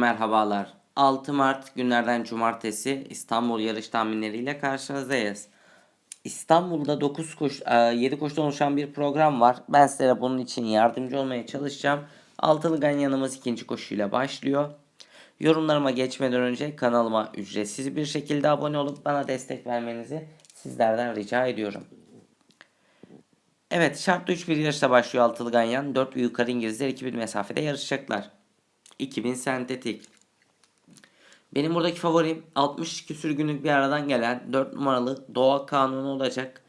merhabalar. 6 Mart günlerden cumartesi İstanbul yarış tahminleriyle karşınızdayız. İstanbul'da 9 koş, 7 koşudan oluşan bir program var. Ben size bunun için yardımcı olmaya çalışacağım. Altılı Ganyanımız ikinci koşuyla başlıyor. Yorumlarıma geçmeden önce kanalıma ücretsiz bir şekilde abone olup bana destek vermenizi sizlerden rica ediyorum. Evet şartlı 3 bir yarışla başlıyor Altılı Ganyan. 4 ve yukarı İngilizler 2000 mesafede yarışacaklar. 2000 sentetik. Benim buradaki favorim 60 küsür günlük bir aradan gelen 4 numaralı Doğa Kanunu olacak.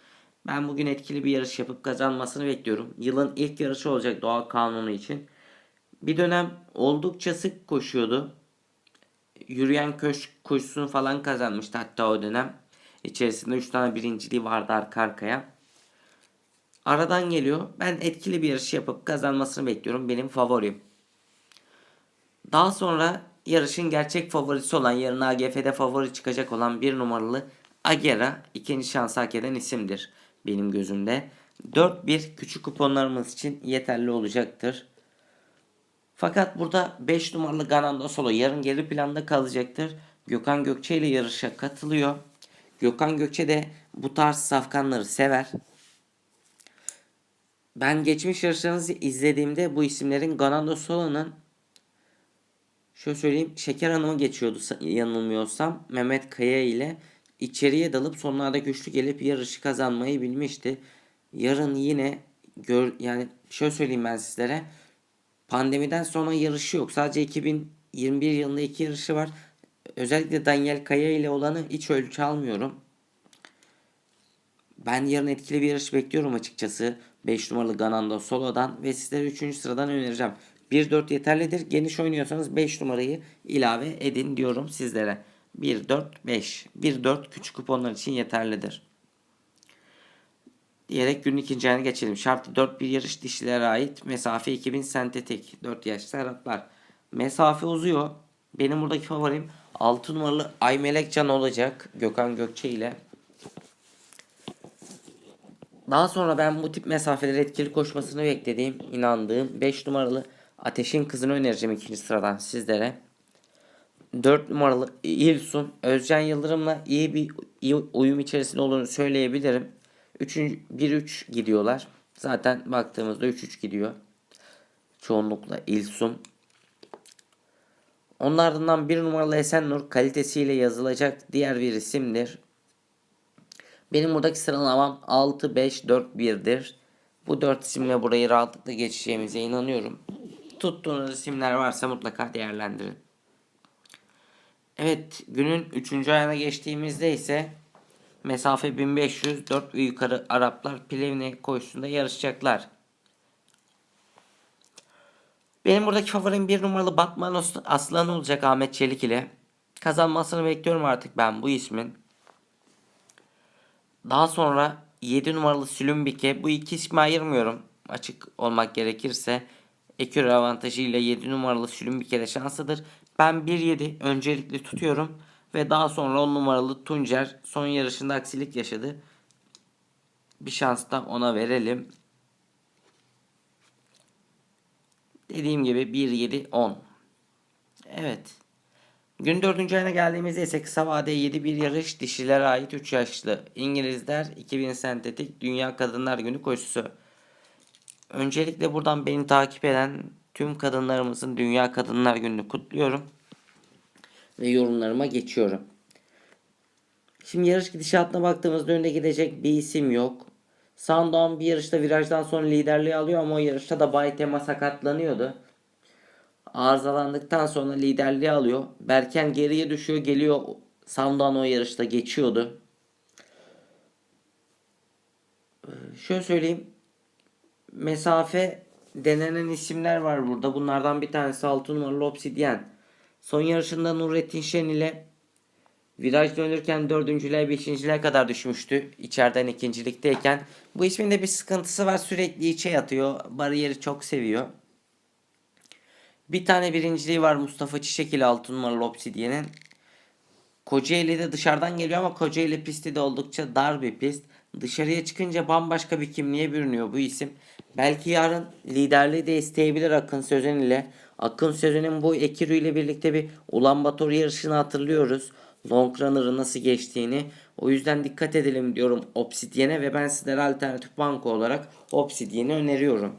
Ben bugün etkili bir yarış yapıp kazanmasını bekliyorum. Yılın ilk yarışı olacak Doğa Kanunu için. Bir dönem oldukça sık koşuyordu. Yürüyen köşk koşusunu falan kazanmıştı hatta o dönem. İçerisinde 3 tane birinciliği vardı arka arkaya. Aradan geliyor. Ben etkili bir yarış yapıp kazanmasını bekliyorum. Benim favorim. Daha sonra yarışın gerçek favorisi olan yarın AGF'de favori çıkacak olan bir numaralı Agera ikinci şans hak eden isimdir benim gözümde. 4-1 küçük kuponlarımız için yeterli olacaktır. Fakat burada 5 numaralı Ganando Solo yarın geri planda kalacaktır. Gökhan Gökçe ile yarışa katılıyor. Gökhan Gökçe de bu tarz safkanları sever. Ben geçmiş yarışlarınızı izlediğimde bu isimlerin Ganando Solo'nun şöyle söyleyeyim Şeker Hanım'ı geçiyordu sa- yanılmıyorsam Mehmet Kaya ile içeriye dalıp sonlarda güçlü gelip yarışı kazanmayı bilmişti. Yarın yine gör yani şöyle söyleyeyim ben sizlere pandemiden sonra yarışı yok. Sadece 2021 yılında iki yarışı var. Özellikle Daniel Kaya ile olanı hiç ölçü almıyorum. Ben yarın etkili bir yarış bekliyorum açıkçası. 5 numaralı Ganando Solo'dan ve sizlere 3. sıradan önereceğim. 1-4 yeterlidir. Geniş oynuyorsanız 5 numarayı ilave edin diyorum sizlere. 1-4-5. 1-4 küçük kuponlar için yeterlidir. Diyerek günün ikinci ayına geçelim. Şartlı 4 bir yarış dişilere ait. Mesafe 2000 sentetik. 4 yaşlı Araplar. Mesafe uzuyor. Benim buradaki favorim 6 numaralı Ay Melekcan olacak. Gökhan Gökçe ile. Daha sonra ben bu tip mesafeleri etkili koşmasını beklediğim, inandığım 5 numaralı Ateşin Kızını önereceğim ikinci sıradan sizlere. 4 numaralı İlsun Özcan Yıldırım'la iyi bir iyi uyum içerisinde olduğunu söyleyebilirim. 3. 1-3 gidiyorlar. Zaten baktığımızda 3-3 gidiyor. Çoğunlukla İlsun. Onun ardından 1 numaralı Esenur kalitesiyle yazılacak diğer bir isimdir. Benim buradaki sıralamam 6, 5, 4, 1'dir. Bu 4 isimle burayı rahatlıkla geçeceğimize inanıyorum. Tuttuğunuz isimler varsa mutlaka değerlendirin. Evet günün 3. ayına geçtiğimizde ise mesafe 1500 4 ve yukarı Araplar Plevne koşusunda yarışacaklar. Benim buradaki favorim bir numaralı Batman Aslan olacak Ahmet Çelik ile. Kazanmasını bekliyorum artık ben bu ismin. Daha sonra 7 numaralı Sülümbike. Bu iki ismi ayırmıyorum. Açık olmak gerekirse. Ekür avantajı ile 7 numaralı Sülümbike'de şanslıdır. Ben 1-7 öncelikli tutuyorum. Ve daha sonra 10 numaralı Tuncer son yarışında aksilik yaşadı. Bir şans da ona verelim. Dediğim gibi 1-7-10. Evet. Gün 4. ayına geldiğimizde ise kısa vade 7 bir yarış dişilere ait 3 yaşlı İngilizler 2000 sentetik Dünya Kadınlar Günü koşusu. Öncelikle buradan beni takip eden tüm kadınlarımızın Dünya Kadınlar Günü'nü kutluyorum. Ve yorumlarıma geçiyorum. Şimdi yarış gidişatına baktığımızda önde gidecek bir isim yok. Sandoğan bir yarışta virajdan sonra liderliği alıyor ama o yarışta da Baytema sakatlanıyordu arızalandıktan sonra liderliği alıyor. Berken geriye düşüyor geliyor. Sandoğan o yarışta geçiyordu. Ee, şöyle söyleyeyim. Mesafe denenen isimler var burada. Bunlardan bir tanesi 6 numaralı Obsidian. Son yarışında Nurettin Şen ile viraj dönürken dördüncülüğe beşinciliğe kadar düşmüştü. İçeriden ikincilikteyken. Bu ismin de bir sıkıntısı var. Sürekli içe yatıyor. Bariyeri çok seviyor. Bir tane birinciliği var Mustafa Çiçek ile 6 numaralı Obsidian'in. Kocaeli de dışarıdan geliyor ama Kocaeli pisti de oldukça dar bir pist. Dışarıya çıkınca bambaşka bir kimliğe bürünüyor bu isim. Belki yarın liderliği de isteyebilir Akın Sözen ile. Akın Sözen'in bu Ekiru ile birlikte bir Ulan Bator yarışını hatırlıyoruz. Long Runner'ı nasıl geçtiğini. O yüzden dikkat edelim diyorum Obsidian'e ve ben sizlere alternatif banko olarak Obsidian'i öneriyorum.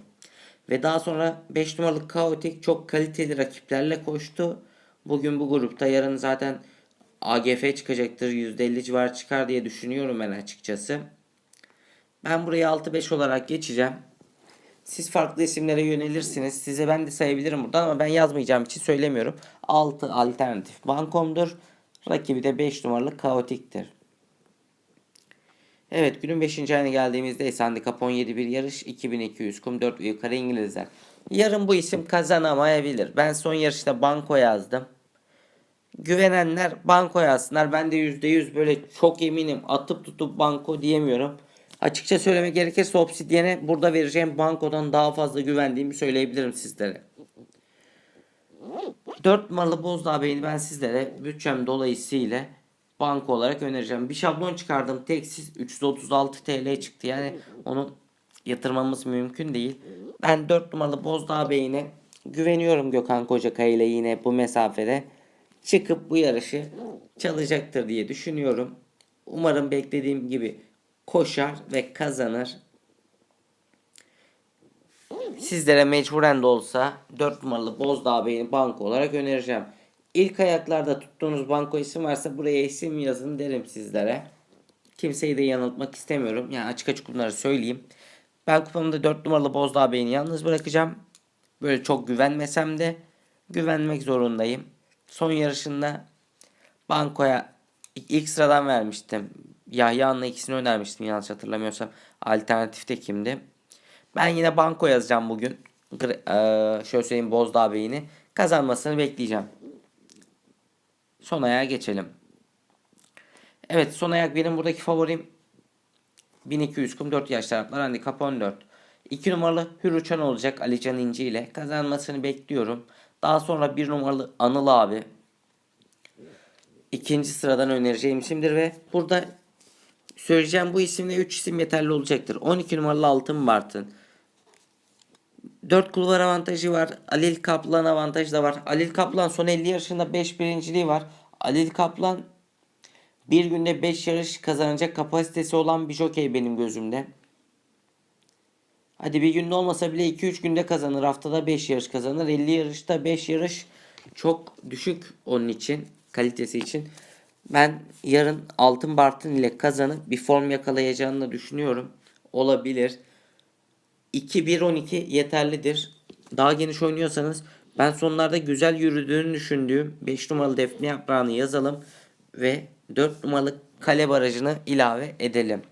Ve daha sonra 5 numaralı Chaotic çok kaliteli rakiplerle koştu. Bugün bu grupta yarın zaten AGF çıkacaktır. %50 civarı çıkar diye düşünüyorum ben açıkçası. Ben burayı 6-5 olarak geçeceğim. Siz farklı isimlere yönelirsiniz. Size ben de sayabilirim buradan ama ben yazmayacağım için söylemiyorum. 6 alternatif bankomdur. Rakibi de 5 numaralı kaotiktir. Evet günün 5. ayına geldiğimizde ise handikap 17 bir yarış 2200 kum 4 ve yukarı İngilizler. Yarın bu isim kazanamayabilir. Ben son yarışta banko yazdım. Güvenenler banko yazsınlar. Ben de %100 böyle çok eminim atıp tutup banko diyemiyorum. Açıkça söylemek gerekirse Obsidian'e burada vereceğim bankodan daha fazla güvendiğimi söyleyebilirim sizlere. 4 numaralı Bozdağ Bey'ini ben sizlere bütçem dolayısıyla banko olarak önereceğim. Bir şablon çıkardım. Teksiz 336 TL çıktı. Yani onu yatırmamız mümkün değil. Ben 4 numaralı Bozdağ Bey'ine güveniyorum Gökhan Kocakaya ile yine bu mesafede çıkıp bu yarışı çalacaktır diye düşünüyorum. Umarım beklediğim gibi koşar ve kazanır. Sizlere mecburen de olsa 4 numaralı Bozdağ Bey'ini banko olarak önereceğim. İlk ayaklarda tuttuğunuz banko isim varsa buraya isim yazın derim sizlere. Kimseyi de yanıltmak istemiyorum. Yani açık açık bunları söyleyeyim. Ben kupamda 4 numaralı Bozdağ Bey'ini yalnız bırakacağım. Böyle çok güvenmesem de güvenmek zorundayım. Son yarışında bankoya ilk sıradan vermiştim. Yahya'nın ikisini önermiştim yanlış hatırlamıyorsam. Alternatifte kimdi? Ben yine banko yazacağım bugün. Eee, şöyle söyleyeyim Bozdağ Bey'ini. Kazanmasını bekleyeceğim. Son ayağa geçelim. Evet son ayak benim buradaki favorim. 1200 kum 4 yaş taraflar handikap 14. 2 numaralı Hür Uçan olacak Alican İnci ile. Kazanmasını bekliyorum. Daha sonra 1 numaralı Anıl abi. İkinci sıradan önereceğim isimdir ve burada söyleyeceğim bu isimle 3 isim yeterli olacaktır. 12 numaralı Altın Bartın. 4 kulvar avantajı var. Alil Kaplan avantajı da var. Alil Kaplan son 50 yarışında 5 birinciliği var. Alil Kaplan bir günde 5 yarış kazanacak kapasitesi olan bir jokey benim gözümde. Hadi bir günde olmasa bile 2-3 günde kazanır. Haftada 5 yarış kazanır. 50 yarışta 5 yarış çok düşük onun için. Kalitesi için. Ben yarın Altın Bartın ile kazanıp bir form yakalayacağını düşünüyorum. Olabilir. 2-1-12 yeterlidir. Daha geniş oynuyorsanız ben sonlarda güzel yürüdüğünü düşündüğüm 5 numaralı defne yaprağını yazalım ve 4 numaralı kale barajını ilave edelim.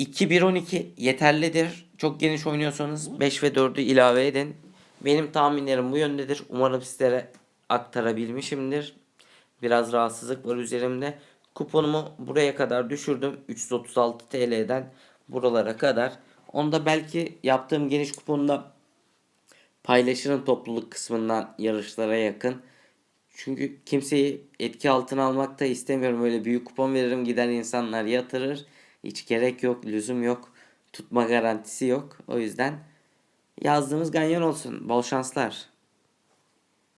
2-1-12 yeterlidir. Çok geniş oynuyorsanız 5 ve 4'ü ilave edin. Benim tahminlerim bu yöndedir. Umarım sizlere aktarabilmişimdir. Biraz rahatsızlık var üzerimde. Kuponumu buraya kadar düşürdüm. 336 TL'den buralara kadar. Onda belki yaptığım geniş kuponda paylaşırım topluluk kısmından yarışlara yakın. Çünkü kimseyi etki altına almak da istemiyorum. Öyle büyük kupon veririm gider insanlar yatırır. Hiç gerek yok, lüzum yok. Tutma garantisi yok. O yüzden yazdığımız ganyan olsun. Bol şanslar.